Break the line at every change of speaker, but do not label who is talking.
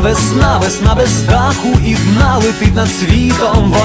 весна, весна без страху і дна летить над світом. Вона